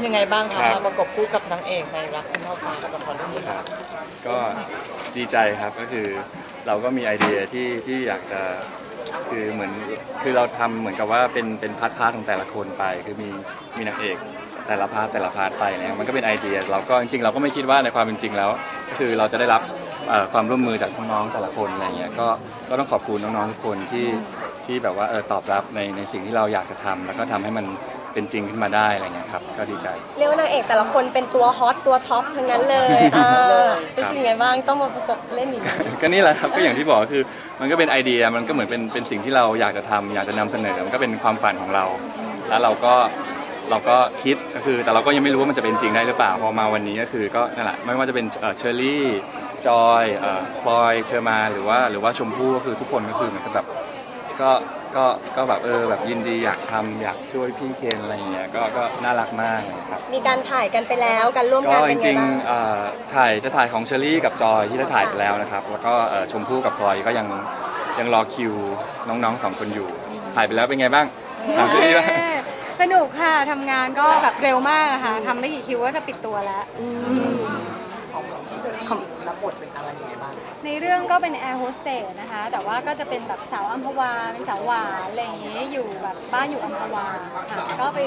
เป็นยังไงบ้างครัคะบมาประกบคู่กับนางเอกในรักคุณพ่อฟ้ากับละครเรื่องนี้ครับก็ดีใจครับก็คือเราก็มีไอเดียที่ที่อยากจะคือเหมือนคือเราทำเหมือนกับว่าเป็นเป็นพาร์ทพาร์ทของแต่ละคนไป คือมีมีนางเอกแต่ละพาร์ทแต่ละพาร์ทไปเนี่ยมันก็เป็นไอเดีย เราก็จริงๆ เราก็ไม่คิดว่าในความเป็นจริงแล้ว ก็คือเราจะได้รับเอ่อความร่วมมือจากน้องๆแต่ละคนอะไรเงี้ยก็ก็ต้องขอบคุณน้องๆทุกคนที่ที่แบบว่าเออตอบรับในในสิ่งที่เราอยากจะทำแล้วก็ทำให้มัน เป็นจริงขึ้นมาได้อะไรเงี้ยครับก็ดีใจ เรียกว่านางเอกแต่ละคนเป็นตัวฮอตตัวท็อปทั้งนั้นเลยอ่ารู้สึกยังไงบ้างต้องมาประกบเล่นอย่างนี้ก็นี่แหละครับก็อย่างที่บอกคือมันก็เป็นไอเดียมันก็เหมือนเป็นเป็นสิ่งที่เราอยากจะทำอยากจะนำเสนอมันก็เป็นความฝันของเรา แล้วเราก็เราก็คิดก็คือ แต่เราก็ยังไม่รู้ว่ามันจะเป็นจริงได้หรือเปล่าพอมาวันนี้ก็คือก็นั่นแหละไม่ว่าจะเป็นเอ่อเชอรี่จอยเอ่อพลอยเชอร์มาหรือว่าหรือว่าชมพู่ก็คือทุกคนก็คือเหมือนกับแบบ ก็ก็ก็แบบเออแบบยินดีอยากทำอยากช่วยพี่เคนอะไรอย่างเงี้ยก็ก็น่ารักมากเลยครับ มีการถ่ายกันไปแล้วการร่วมก็งานจเป็นไงริงบ้างๆเอ่อถ่ายจะถ่ายของเชอรี่กับจอยที่ได้ถ่ายไปแล้วนะครับ แล้วก็เอ่อชมพู่กับพลอยก็ยังยังรอคิวน้องๆสองคนอยู่ ถ่ายไปแล้วเป็นไงบ้างถามเชอรี่บ้างสนุกค่ะทำงานก็แบบเร็วมากอะค่ะทำไม่กี่คิวก็จะปิดตัวแล้ว รับบทเป็นอะไรยังไงบ้างในเรื่องก็เป็นแอร์โฮสเตสนะคะ แต่ว่าก็จะเป็นแบบสาวอัมพวา เป็นสาวหวานอะไรอย่างงี้อยู่แบบบ้านอยู่อัมพวาค่ะก็ไป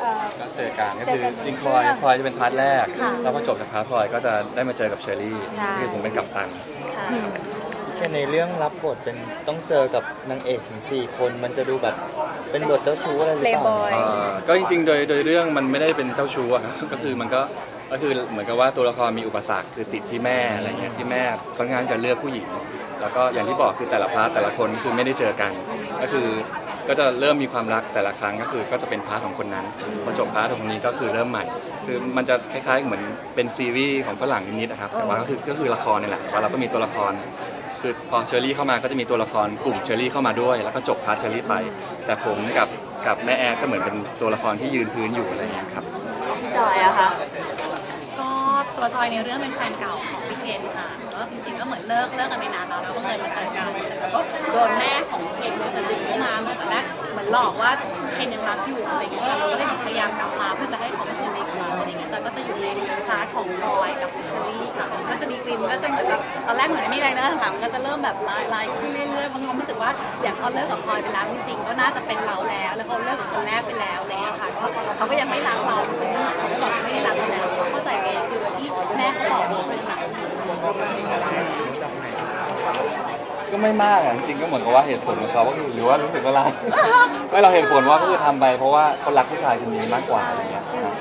เอ่อ ก็เจอกันก็เจคืออกันจริงพลอยพลอยจะเป็นพาร์ทแรก ค่ะ แล้วพอจบจากพาร์ทพลอยก็จะได้มาเจอกับเชอรี่ใช่ ที่ผมเป็นกัปตัน ค่ะแค่ในเรื่องรับบทเป็นต้องเจอกับนางเอกถึงสี่คนมันจะดูแบบเป็นบทเจ้าชู้อะไรหรือเปล่า Playboy เอ่อก็จริงๆ โดยโดยเรื่องมันไม่ได้เป็นเจ้าชู้อะครับ ก็คือมันก็ ก็คือเหมือนกับว่าตัวละครมีอุปสรรคคือติดที่แม่อะไรเงี้ยที่แม่ค่อนข้างจะเลือกผู้หญิง แล้วก็อย่างที่บอกคือแต่ละพาร์ทแต่ละคนคือไม่ได้เจอกัน ก็คือก็จะเริ่มมีความรักแต่ละครั้งก็คือก็จะเป็นพาร์ทของคนนั้นพอจบพาร์ทของคนนี้ก็คือเริ่มใหม่ คือมันจะคล้ายๆเหมือนเป็นซีรีส์ของฝรั่งนิดๆนะครับแต่ว่าก็คือก็คือละครนี่แหละแต่ว่าเราก็มีตัวละคร คือพอเชอรี่เข้ามาก็จะมีตัวละครกลุ่มเชอรี่เข้ามาด้วย แล้วก็จบพาร์ทเชอรี่ไป แต่ผมกับกับแม่แอร์ก็เหมือนเป็นตัวละครที่ยืนพื้นอยู่อะไรอย่างเงี้ยครับจอยอะคะ ตัวจอยในเรื่องเป็นแฟนเก่าของพี่เคนค่ะก็จริงๆก็เหมือนเลิกเลิกกันไปนานแล้วแล้วก็เลยมาเจอกันเสร็จแล้วก็โดนแม่ของเคนเนี่ยดึงเข้ามาเหมือนแบบเหมือนหลอกว่าเคนยังรักอยู่อะไรอย่างเงี้ยเราก็เลยพยายามกลับมาเพื่อจะให้ของคืนในครั้งอะไรเงี้ยจอยก็จะอยู่ในพาร์ทของพลอยกับเชอรี่ค่ะก็จะมีกลิ่นก็จะเหมือนแบบตอนแรกเหมือนไม่มีอะไรนะหลังๆก็จะเริ่มแบบลายลายขึ้นเรื่อยๆเพราะควารู้สึกว่าอย่างเขาเลิกกับพลอยไปแล้วจริงๆก็น่าจะเป็นเราแล้ว แล้วเขาเลิกกับคนแรกไปแล้วอะไรเงี้ยค่ะก็เขาก็ยังไม่รักเราจริงๆเขาก็บอกไม่ได้รักเราแล้วเขาเข้าใจเองคือที่แม่เขาบอกว่าเป็นหนัง ก็ไม่มากอะจริงๆก็เหมือนกับว่าเหตุผลของเขาก็คือหรือว่ารู้สึกว่าเรา ไม่เราเหตุผลว่าก็คือทำไปเพราะว่าเขารักผู้ชายคนนี้มากกว่าอะไรเงี้ยครับ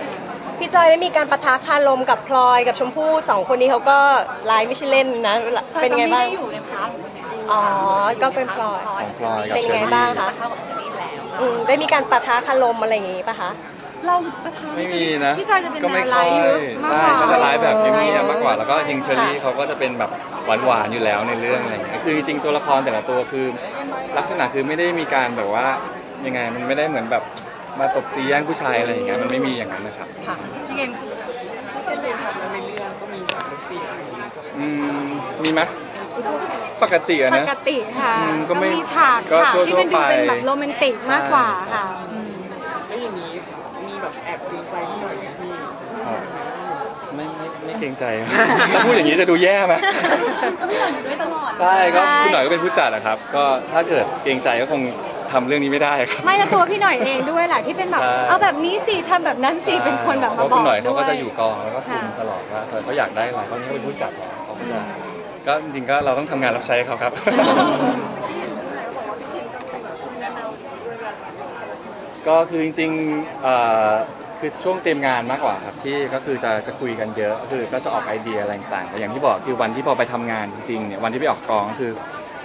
พี่จอยได้มีการปะทะคารมกับพลอยกับชมพู่สองคนนี้เขาก็ไลน์ไม่ใช่เล่นนะ เป็นไงบ้างจอยก็ม่ด้อยู่ในพาร์ทของเชอรี่อ๋อ ก็เป็นพลอยของพลอยกับเป็นเชอไงรี่บ้างคะเข้ากับเชอรี่แล้ว อืมได้มีการปะทะคารมอะไรอย่างงี้ปะคะ เราประทานไม่มีนะพี่จอยจะเป็นก็ไม่แนวไลค่อยฟ์มากใช่กว่าก็จะไลฟ์แบบเงียบๆมากกว่าอ๋อแล้วก็จริงเชอรี่เขาก็จะเป็นแบบ หวานๆอยู่แล้วในเรื่องอะไรเงี้ยคือจริงๆตัวละครแต่ละตัวคือ ลักษณะคือไม่ได้มีการแบบว่ายังไงมันไม่ได้เหมือนแบบมาตบตีแย่งผู้ชายอะไรอย่างเงี้ยมันไม่มีอย่างนั้นนะครับพี่เคนอืมมีไหมปกติอะปนะ กติค่ะอืมก็ไม่มีฉากก็ฉากที่มันดูทั่วๆไปเป็นแบบโรแมนติกมากกว่าค่ะอืมแล้วอย่างนี้มีแบบแอบเกรงใจพี่หน่อยไหมพี่ ไม่ไม่ไม่เกรงใจถ้าพูดอย่างนี้จะดูแย่ไหมก็พี่หน่อยอยู่ด้วยตลอดใช่ก็ใช่คุณหน่อยก็เป็นผู้จัดอะครับ ก็ถ้าเกิดเกรงใจก็คงทำเรื่องนี้ไม่ได้ครับไม่แล้วตัวพี่หน่อยเองด้วยแหละที่เป็นแบบใช่เอาแบบนี้สิทำแบบนั้นสิเป็นคนแบบเพมาราะบคุอณกหน่อยเขาด้วก็ย จะอยู่กองแล้วก็คุมค่ะตลอดว่าเออเขาอยากได้อะไรเขานี่เขาเป็นผู้จัดแล้วเขาก็จะก็จริงๆก็เราต้องทำงานรับใช้เขาครับ ก็คือจริงๆเอ่อ คือช่วงเตรียมงานมากกว่าครับที่ก็คือจะจะคุยกันเยอะก็คือก็จะออกไอเดียอะไรต่างๆแต่อย่างที่บอกคือวันที่พอไปทำงานจริงๆเนี่ยวันที่ไปออกกองก็คือ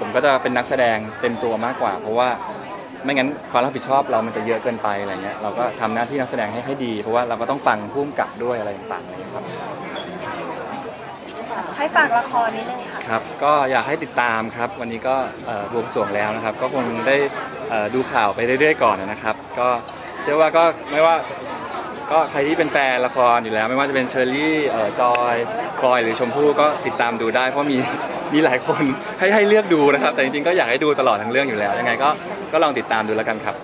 ผมก็จะเป็นนักแสดงเต็มตัวมากกว่า เพราะว่าไม่งั้นความรับผิดชอบเรามันจะเยอะเกินไปอะไรเงี้ยเราก็ทำหน้าที่นักแสดงให้ให้ดี เพราะว่าเราก็ต้องฟังพุ่มกับด้วยอะไรต่างๆอะไรเงี้ยครับ ให้ฝากละครนิดนึงค่ะ ครับ ก็อยากให้ติดตามครับ วันนี้ก็เอ่อบวงสรวงแล้วนะครับ ก็คงได้เอ่อดูข่าวไปเรื่อยๆก่อนนะครับ ก็เชื่อว่าก็ไม่ว่า ก็ใครที่เป็นแฟนละครอยู่แล้ว ไม่ว่าจะเป็นเชอรี่เอ่อจอยพลอยหรือชมพู่ก็ติดตามดูได้ เพราะมีมีหลายคนให้ให้เลือกดูนะครับ แต่จริงๆก็อยากให้ดูตลอดทั้งเรื่องอยู่แล้วยังไงก็ก็ลองติดตามดูแล้วกันครับ